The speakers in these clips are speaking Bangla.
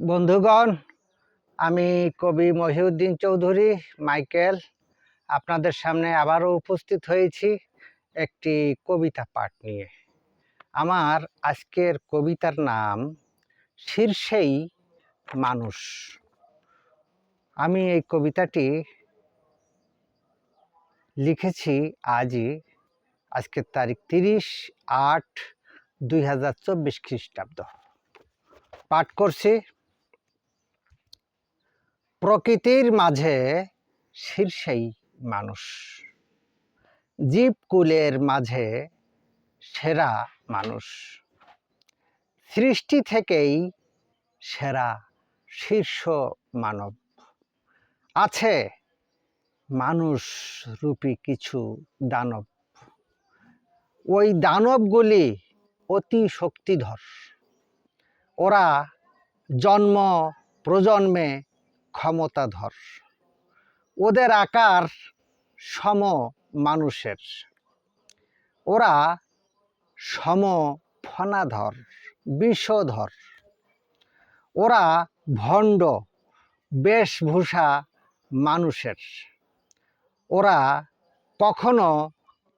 বন্ধুগণ, আমি কবি মহিউদ্দিন চৌধুরী, মাইকেল, আপনাদের সামনে আবারও উপস্থিত হয়েছি একটি কবিতা পাঠ নিয়ে। আমার আজকের কবিতার নাম শীর্ষেই মানুষ। আমি এই কবিতাটি লিখেছি আজই, আজকের তারিখ তিরিশ আট দুই হাজার চব্বিশ খ্রিস্টাব্দ। পাঠ করছি। প্রকৃতির মাঝে শীর্ষেই মানুষ। জীবকুলের মাঝে সেরা মানুষ। সৃষ্টি থেকেই সেরা শীর্ষ মানব। আছে মানুষ রূপী কিছু দানব। ওই দানবগুলি অতি শক্তিধর। ওরা জন্ম, প্রজন্মে ক্ষমতাধর। ওদের আকার সম মানুষের। ওরা সম ফনাধর, বিষধর। ওরা ভণ্ড, বেশভূষা মানুষের। ওরা কখনো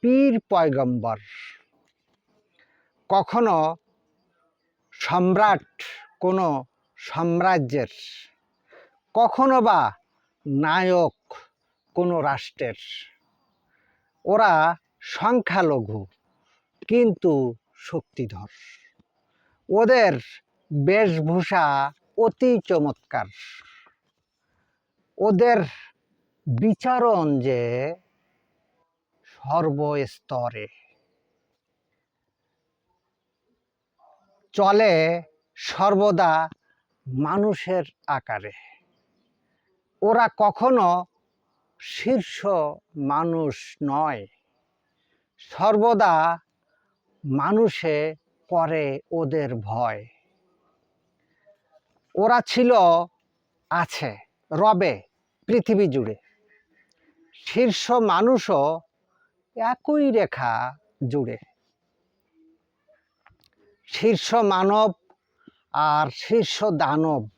পীর পয়গম্বর, কখনো সম্রাট কোনো সাম্রাজ্যের। কখনো বা নায়ক কোনো রাষ্ট্রের। ওরা সংখ্যালঘু, কিন্তু শক্তিধর। ওদের বেশভূষা অতি চমৎকার। ওদের বিচারণ যে সর্বস্তরে। চলে সর্বদা মানুষের আকারে। ওরা কখনো শীর্ষ মানুষ নয়। সর্বদা মানুষে করে ওদের ভয়। ওরা ছিল, আছে, রবে, পৃথিবী জুড়ে। শীর্ষ মানুষও একই রেখা জুড়ে। শীর্ষ মানব আর শীর্ষ দানব।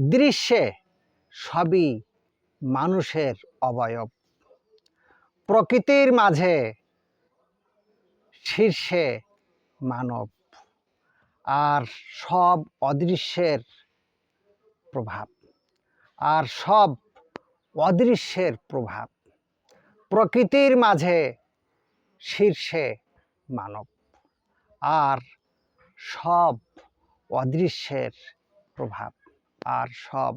দৃশ্যে সবই মানুষের অবয়ব। প্রকৃতির মাঝে শীর্ষে মানব। আর সব অদৃশ্যের প্রভাব। আর সব অদৃশ্যের প্রভাব। প্রকৃতির মাঝে শীর্ষে মানব। আর সব অদৃশ্যের প্রভাব। আর সব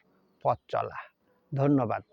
পথ চলা। ধন্যবাদ।